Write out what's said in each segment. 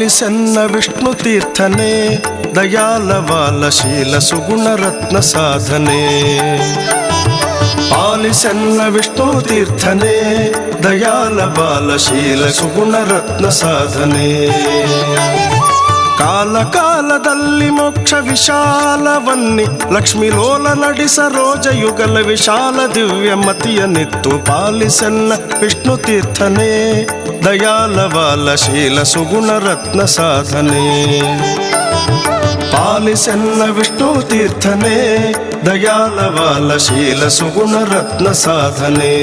ಪಾಲಿಸೆನ್ನ ವಿಷ್ಣು ತೀರ್ಥನೆ ದಯಾಲವಾಲ ಶೀಲ ಸುಗುಣ ರತ್ನ ಸಾಧನೆ ಪಾಲಿಸೆನ್ನ ವಿಷ್ಣು ತೀರ್ಥನೆ ದಯಾಲ ಬಾಲ ಶೀಲ ಸುಗುಣ ರತ್ನ ಸಾಧನೆ ಕಾಲ ಕಾಲದಲ್ಲಿ ಮೋಕ್ಷ ವಿಶಾಲವನ್ನಿ ಲಕ್ಷ್ಮಿ ಲೋಲ ನಡಿಸ ರೋಜ ಯುಗಲ ವಿಶಾಲ ದಿವ್ಯ ಮತಿಯ ನಿತ್ತು ಪಾಲಿಸೆನ್ನ ವಿಷ್ಣು ತೀರ್ಥನೆ ದಯಾಲವಾಲ ಶೀಲ ಸುಗುಣ ರತ್ನ ಸಾಧನೆ ಪಾಲಿಸೆನ್ನ ವಿಷ್ಣು ತೀರ್ಥನೆ ದಯಾಲವಾಲ ಶೀಲ ಸುಗುಣ ರತ್ನ ಸಾಧನೆ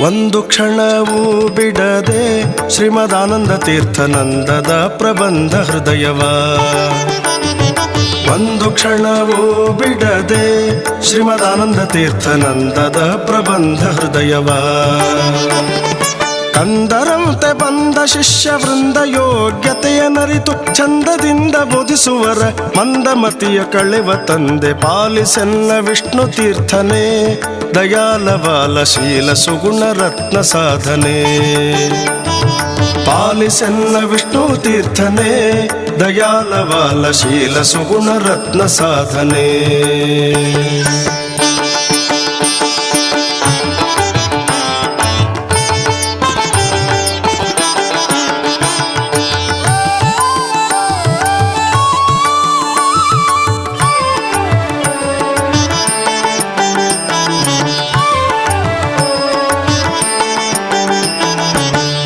ಒಂದು ಕ್ಷಣವೂ ಬಿಡದೆ ಶ್ರೀಮದಾನಂದ ತೀರ್ಥನಂದದ ಪ್ರಬಂಧ ಹೃದಯವ. ಒಂದು ಕ್ಷಣವೂ ಬಿಡದೆ ಶ್ರೀಮದಾನಂದ ತೀರ್ಥನಂದದ ಪ್ರಬಂಧ ಹೃದಯವ. ಕಂದರಂತೆ ಬಂದ ಶಿಷ್ಯ ವೃಂದ ಯೋಗ್ಯತೆಯ ನರಿತು ಚಂದದಿಂದ ಬೋಧಿಸುವರ ಮಂದಮತಿಯ ಕಳೆವ ತಂದೆ ಪಾಲಿಸೆಲ್ಲ ವಿಷ್ಣು ತೀರ್ಥನೆ, ದಯಾಲವಾಲ ಶೀಲ ಸುಗುಣ ರತ್ನ ಸಾಧನೆ. ಪಾಲಿಸೆಲ್ಲ ವಿಷ್ಣು ತೀರ್ಥನೆ, ದಯಾಲವಾಲ ಶೀಲ ಸುಗುಣ ರತ್ನ ಸಾಧನೆ.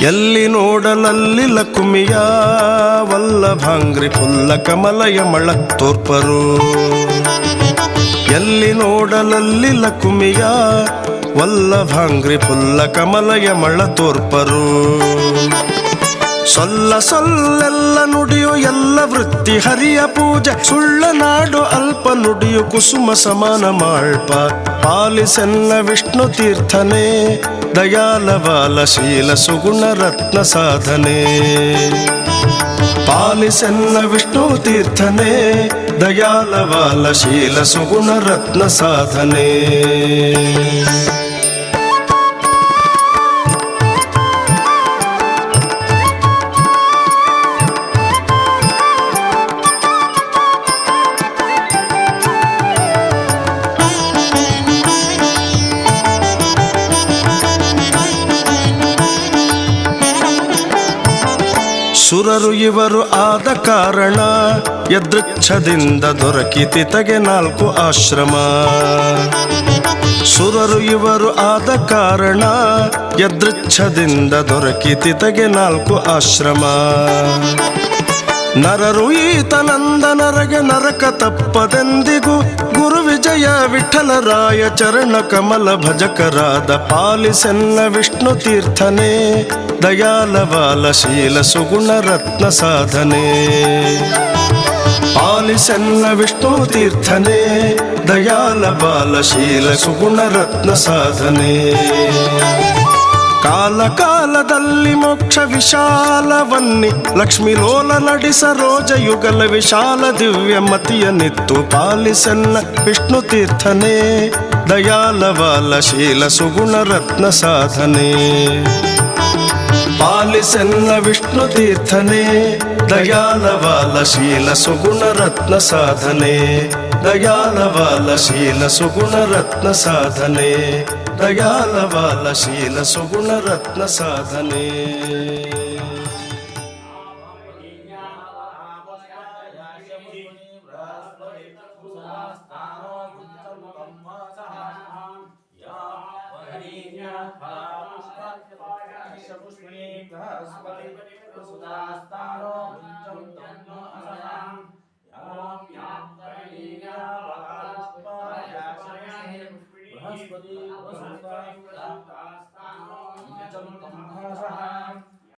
ಎಲ್ಲಿ ನೋಡಲಲ್ಲಿ ಲಕುಮಿಯ ವಲ್ಲಭಾಂಗ್ರಿ ಪುಲ್ಲ ಕಮಲಯ ಮಳ ತೋರ್ಪರು ಎಲ್ಲಿ ನೋಡಲಲ್ಲಿ ಲಕುಮಿಯ ವಲ್ಲಭಾಂಗ್ರಿ ಪುಲ್ಲ ಕಮಲಯ ಮಳ ತೋರ್ಪರು ಸೊಲ್ಲ ಸೊಲ್ಲೆಲ್ಲ ನುಡಿಯು ಎಲ್ಲ ವೃತ್ತಿ ಹರಿಯ ಪೂಜೆ ಸುಳ್ಳ ನಾಡು ಅಲ್ಪ ನುಡಿಯು ಕುಸುಮ ಸಮಾನ ಮಾಳ್ಪ ಪಾಲಿಸೆನ್ನ ವಿಷ್ಣು ತೀರ್ಥನೆ ದಯಾಲವಾಲ ಶೀಲ ಸುಗುಣ ರತ್ನ ಸಾಧನೆ ಪಾಲಿಸೆನ್ನ ವಿಷ್ಣು ತೀರ್ಥನೆ ದಯಾಲವಾಲ ಶೀಲ ಸುಗುಣ ರತ್ನ ಸಾಧನೆ ಸುರರು ಇವರು ಆದ ಕಾರಣ ಯದೃಚ್ಛದಿಂದ ದೊರಕಿತಿತಗೆ ನಾಲ್ಕು ಆಶ್ರಮ. ಸುರರು ಇವರು ಆದ ಕಾರಣ ಯದೃಚ್ಛದಿಂದ ದೊರಕಿತಿತಗೆ ನಾಲ್ಕು ಆಶ್ರಮ. ನರರು ಈತನಂದನರಗೆ ನರಕ ತಪ್ಪದೆಂದಿಗೂ ಗುರು ವಿಜಯ ವಿಠಲರಾಯ ಚರಣ ಕಮಲ ಭಜಕರಾದ ಪಾಲಿಸೆನ್ನ ವಿಷ್ಣು ತೀರ್ಥನೆ ದಯಾಲವಾಲ ಶೀಲ ಸುಗುಣ ರತ್ನ ಸಾಧನೆ ಪಾಲಿಸೆನ್ನ ವಿಷ್ಣು ತೀರ್ಥನೆ ದಯಾಲ ಬಾಲ ಶೀಲ ಸುಗುಣ ರತ್ನ ಸಾಧನೆ ಕಾಲ ಕಾಲದಲ್ಲಿ ಮೋಕ್ಷ ವಿಶಾಲವನ್ನಿ ಲಕ್ಷ್ಮಿ ಲೋಲ ನಡಿಸ ರೋಜ ಯುಗಲ ವಿಶಾಲ ದಿವ್ಯ ಮತಿಯ ನಿತ್ತು ಪಾಲಿಸೆನ್ನ ವಿಷ್ಣು ತೀರ್ಥನೆ ದಯಾಲವಾಲ ಶೀಲ ಸುಗುಣ ರತ್ನ ಸಾಧನೆ ಪಾಲಿಸೆನ್ನ ವಿಷ್ಣು ತೀರ್ಥನೆ ದಯಾಲವಾಲ ಶೀಲ ಸುಗುಣ ರತ್ನ ಸಾಧನೆ ದಯಾಲವಾಲ ಶೀಲ ಸುಗುಣ ರತ್ನ ಸಾಧನೆ హృదయాల వాళ్ళ శీల సుగుణ రత్న సాధనే. ुष्णे बृहस्पति बृहस्पति वसुस्तास्तानो यजन्तमहासः